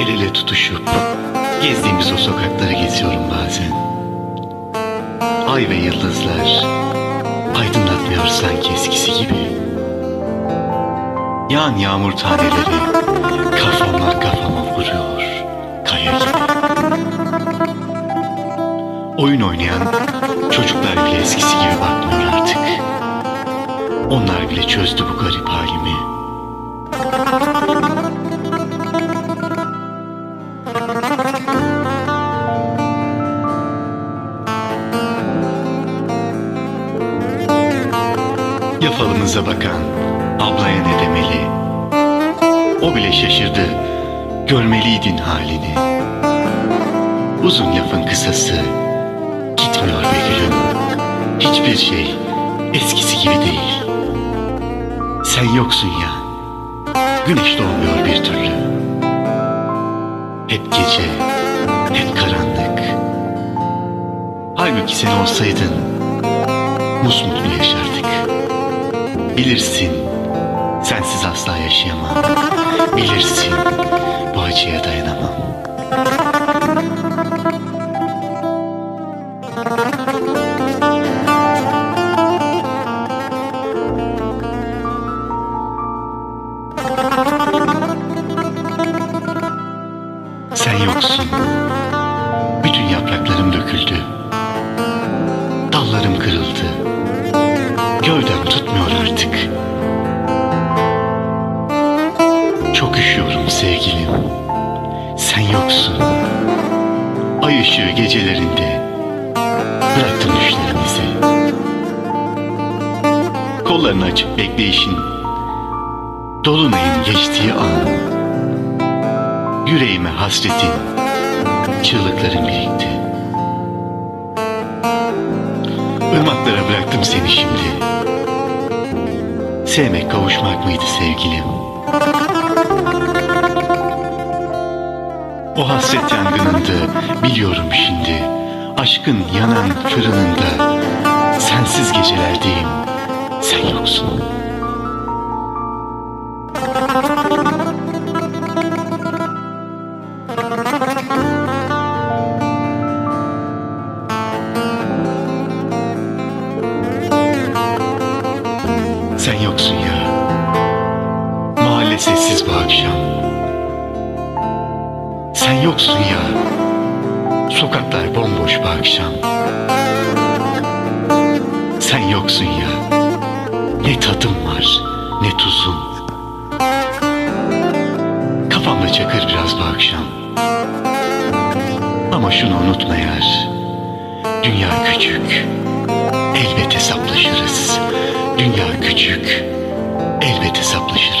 El ele tutuşup gezdiğimiz o sokakları geziyorum bazen. Ay ve yıldızlar aydınlatmıyor sanki eskisi gibi. Yağan yağmur taneleri kafama kafama vuruyor kaya gibi. Oyun oynayan çocuklar bile eskisi gibi bakmıyor artık. Onlar bile çözdü bu garip halimi. Ya falımıza bakan ablaya ne demeli? O bile şaşırdı, görmeliydin halini. Uzun lafın kısası, gitmiyor be gülüm. Hiçbir şey eskisi gibi değil. Sen yoksun ya, güneş doğmuyor bir türlü. Hep gece, hep karanlık. Halbuki sen olsaydın, musmutlu yaşardık. Bilirsin, sensiz asla yaşayamam. Bilirsin, bu acıya dayanamam. Sen yoksun. Bütün yapraklarım döküldü. Işığı gecelerinde bıraktın düşlerimizi. Kollarını açıp bekleyişin dolunayın geçtiği an yüreğime hasretin çığlıkların birikti. Irmaklara bıraktım seni şimdi. Sevmek kavuşmak mıydı sevgilim? O hasret yangınında biliyorum şimdi. Aşkın yanan fırınında sensiz gecelerdeyim. Sen yoksun. Sen yoksun ya. Mahalle sessiz bu akşam. Sen yoksun ya. Sokaklar bomboş bu akşam. Sen yoksun ya. Ne tadım var, ne tuzum. Kafamda çakır biraz bu akşam. Ama şunu unutma yar. Dünya küçük. Elbet hesaplaşırız. Dünya küçük. Elbet hesaplaşırız.